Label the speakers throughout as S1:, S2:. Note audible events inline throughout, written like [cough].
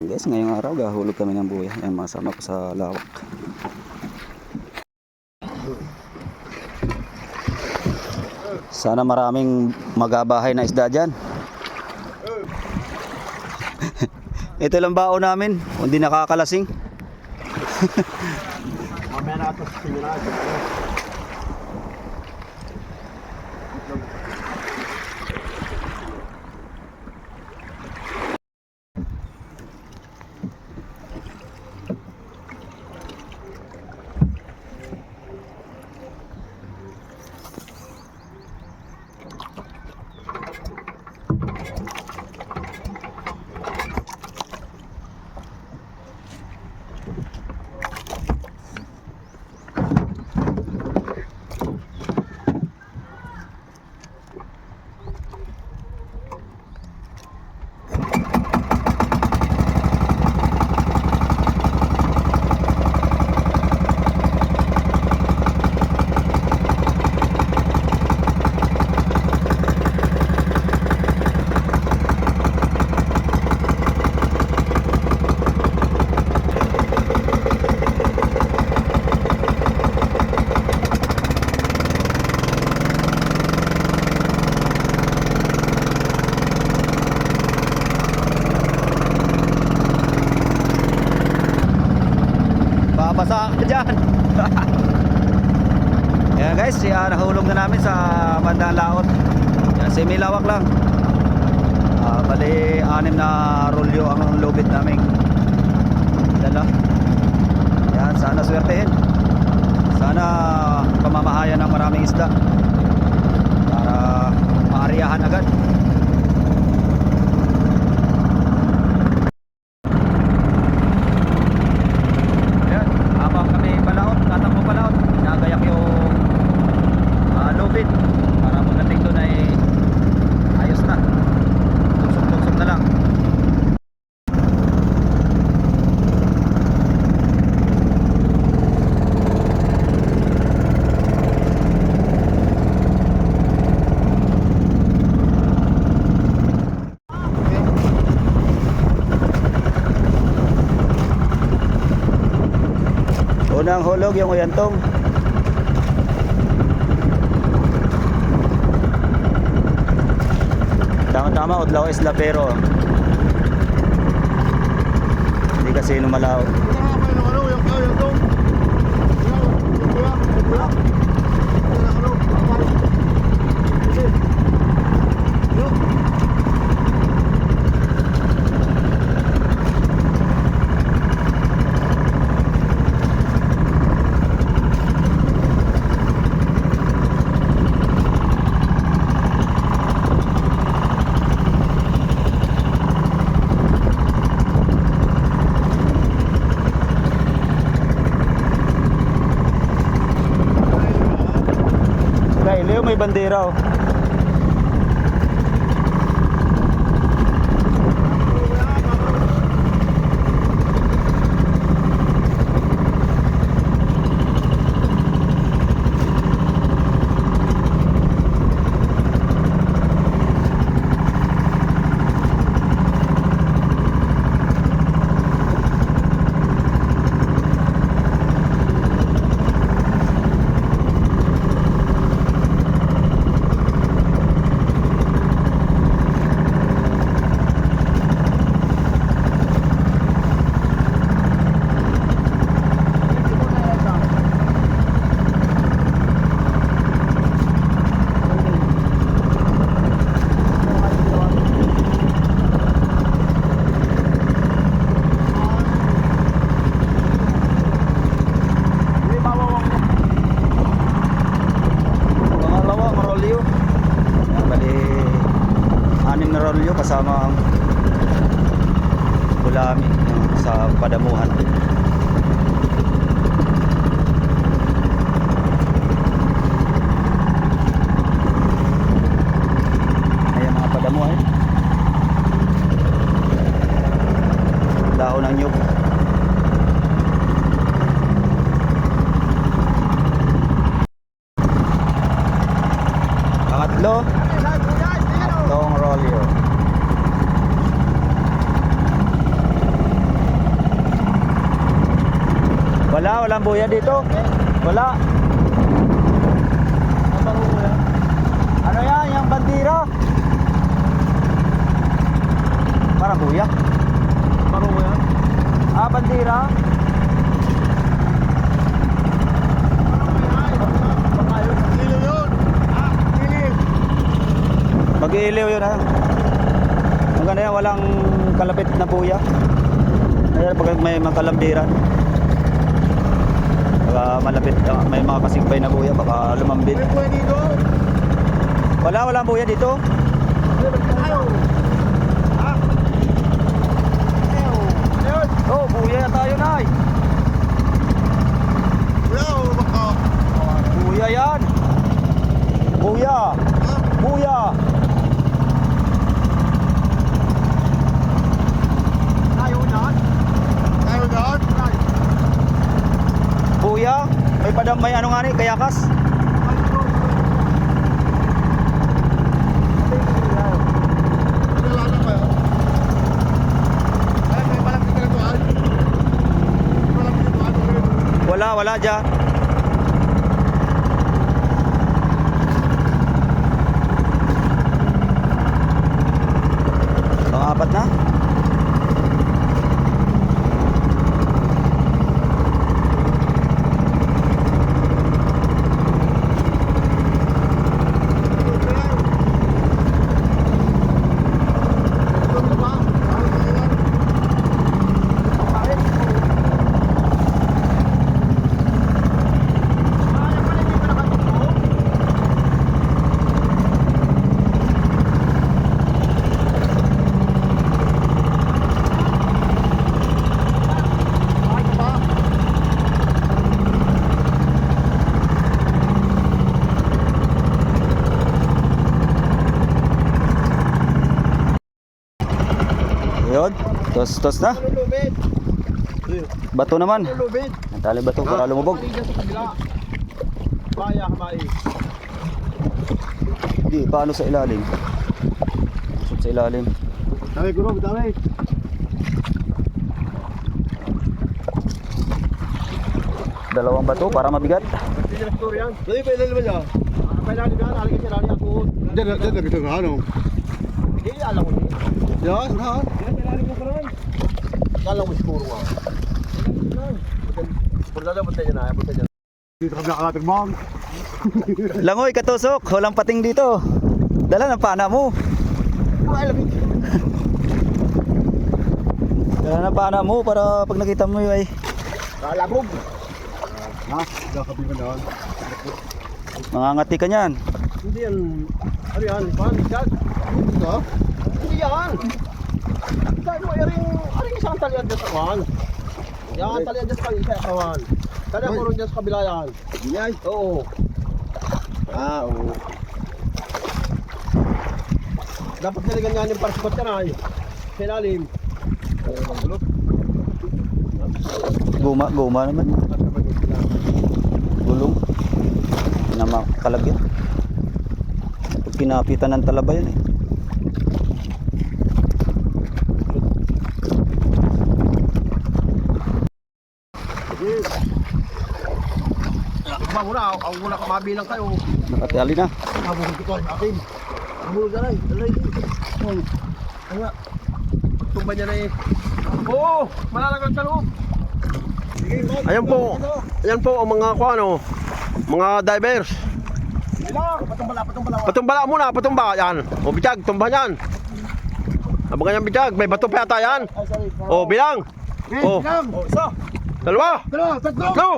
S1: Guys, ngayong araw gahulog kami ng buya. Ayan, masama ko sa lawak. Sana maraming magabahay na isda dyan. [laughs] Ito lang baon namin, hindi nakakalasing. [laughs]
S2: Mamaya na ito sa sinira.
S1: Babasa ka dyan. Ayan guys, siya nahulog na namin sa bandang laot. Yan, semilawak lang. Ah, bali, anim na rolyo ang lubid namin. Dala. Yan, sana swertehin. Sana pamamahayan ng maraming isda. Para maariyahan agad. Ayan, habang kami palaot, tatakbo palaot, nagayak yung uh, lubid para pagdating doon ay ayos na. Tusok-tusok na lang. Hulog yung uyantong. Tama-tama, Udlaw Isla pero hindi kasi numalaw. Kay Leo may bandera oh. Rolyo kasama ang gulami yan, sa padamuhan. Ayan mga padamuhan. Dahon ng nyug. Pangatlo, tatlong rolyo. Wala, walang buya dito. Wala. Ano yan? Yung bandira? Parang buya.
S2: Parang mo yan?
S1: Ah, bandira?
S2: Ah!
S1: Mag-iiliw yun ha. Ang ganda yan, walang kalapit na buya. Ayan, pag may mga kalambiran. Baka malapit, ah, may mga kasigbay na buya, baka lumambit. Wala, walang buya dito.
S2: Ayaw! Ha? Ayaw! Ayun!
S1: Oh, buya na tayo na
S2: Wala o baka?
S1: Buya yan. Buya.
S2: Ha?
S1: Buya.
S2: Ayaw na? Ayaw na?
S1: Buya. May padam, may ano nga ni, kayakas.
S2: Kilala ka yun? Ay, may malapit ka na tuwan? Malapit ka tuwan?
S1: Wala, wala dyan. Pang-apat na? Yun. Tos, tos na. Bato naman. Natali bato para lumubog. Di, paano sa ilalim? Sa ilalim.
S2: Dami guro, dami.
S1: Dalawang bato para mabigat.
S2: Dali pa ilalim niya. Yan, alagay siya lali ako. Diyan, diyan na bitong ano. Hindi, alam ko. Yan, ha? Kala mo siguro nga. Punta na, punta dyan na, punta dyan. Dito kami nakakating bang.
S1: Langoy, katusok. Walang pating dito. Dala ng pana mo. Dala ng pana mo para pag nakita mo yun ay
S2: Kalabog. Ha? Kakabi mo na.
S1: mangangati ka niyan.
S2: Hindi yan. Ano yan? Pan? Hindi yan. Mo, aring, aring isang talian dyan sa kawan. Yan, talian dyan sa isa kawan. Talian mo rin dyan sa kabila yan. Yan? Oo. Ah, oo. Dapat niligan nga yung parsikot ka na eh. Oo, magulot.
S1: Guma, guma naman. Gulong. Na makalagyan. Pinapitan ng talaba yan eh.
S2: Ba, muna, ang muna mabilang kayo.
S1: Nakatali na.
S2: Habulog ito ay akin. Habulog na rin. Alay. Oh. Ano nga? Tumba niya na eh. Oo! Malalagang sa loob. Ayan po. Ayan po ang mga kuano. Mga divers. Patumbala, patumbala. Patumbala muna, patumba. Yan. O bitag, tumba yan. Abangan yan bitag. May bato pa yata yan. O bilang. O. Isa. Dalawa. Dalawa. Tatlo. Tatlo.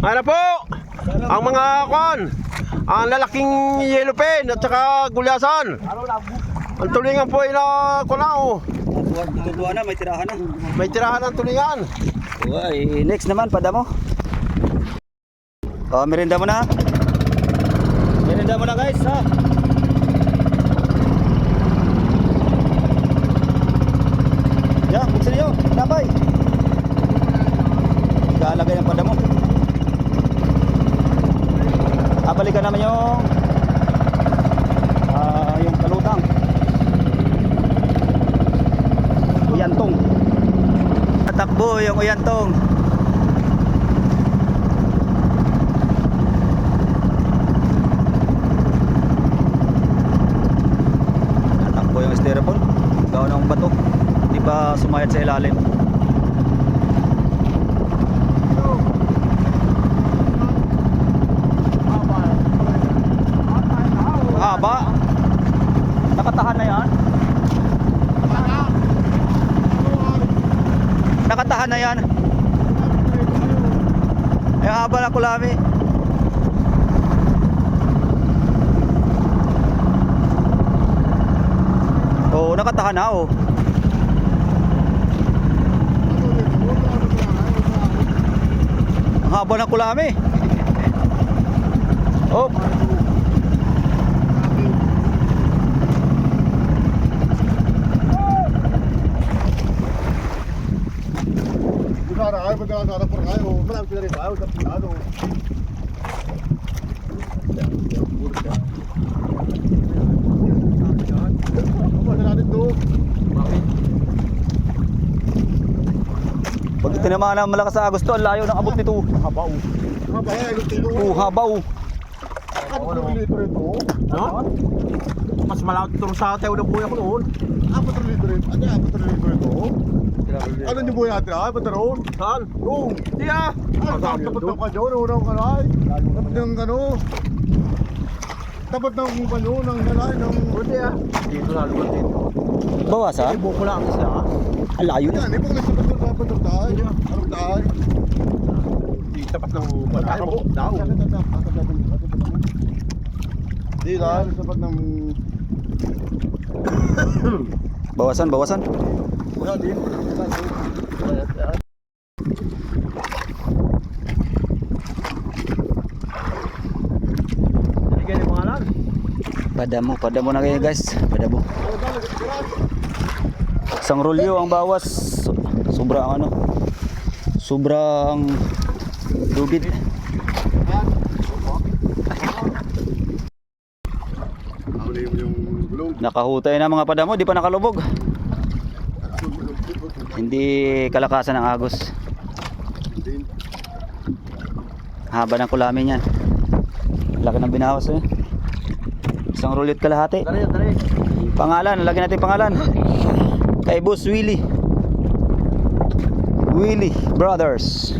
S2: Ano po? Ang mga kwan. Ang lalaking yellow pen at saka gulyasan. Ang tulingan po ay na kunao.
S1: Tutubuan na, may tirahan na.
S2: May tirahan ng tulingan.
S1: Uy, next naman, padamo. Oh, merinda mo na. Merinda mo na guys, ha. Ikalagay ng padamo. Abalikan naman yung ah, yung kalutang. Yan Tatakbo yung uyantong. Tatakbo yung styrofoam. Gawa ng bato. Hindi ba sumayad sa ilalim? Haba. Nakatahan na yan? Nakatahan na yan. Ay haba na kulami. Oo, nakatahan na oh. Haba ng kulami. [laughs] Oh,
S3: Ay magkakasara por kayo. Marami sila rin tayo. Sa to?
S1: pag tinamaan ng malakas sa Agosto, ang layo ng abot nito.
S3: Habaw. Haba lutilo.
S1: Oh, habaw.
S2: No? Mas malawak itong sa tayo ng buhay ko noon.
S3: Apat na litro ito. Ano apat na litro ito? Ano yung buhay natin? Ah, apat na roon?
S2: Saan?
S3: Oo.
S2: Di ah!
S3: Ah, tapat ng kanyo, unang kanay. Tapat ng ano. Tapat ng kanyo, ng kanay, ng...
S2: Buti ah. Dito lalo ba dito?
S1: Bawasan?
S2: Ibo ko lang isa ah.
S1: Ang layo na.
S3: Yan, ibang nasa bato dapat ng tayo. Anong tayo?
S2: Di tapat ng pagkain mo. Daw.
S3: Di na, tapat ng...
S1: Bawasan, bawasan.
S2: Yung pangalan.
S1: Padamo, padamo na kayo guys. Padamo. Isang rolyo ang bawas. So- Sobrang ano. Sobrang lubid.
S3: Ano yung yung gulong?
S1: Nakahutay na mga padamo, di pa nakalubog. Hindi kalakasan ng agos. Haba ng kulamin yan. Laki ng binawas eh. Isang rolyot kalahati. Pangalan, lagyan natin pangalan. Kay Boss Willie. Willie Brothers.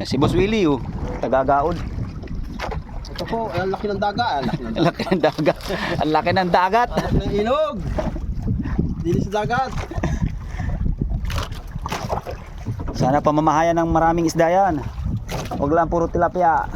S1: Yan si Boss Willie oh. Tagagaod.
S2: Po, ang laki ng daga. Ang laki
S1: Ang laki ng
S2: ng
S1: dagat. Ang laki ng dagat.
S2: Ang laki ng ilog. Dili sa dagat.
S1: Sana pamamahayan ng maraming isda yan. Huwag lang puro tilapia.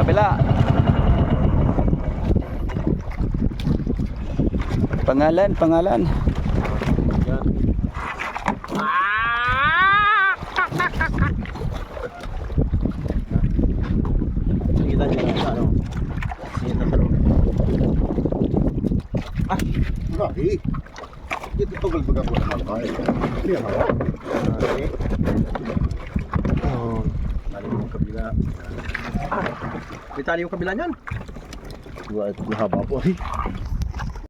S1: Kabila. Pangalan, pangalan.
S2: Yan. Nakita niyo lang sa ano. Nakita sa loob.
S3: Lagi. Dito tugal baga ko naman tayo. Hindi yan ako.
S2: Okay. Oh, tali yung kabila. Ah, may tali yung kabila niyan.
S3: Ito mahaba po.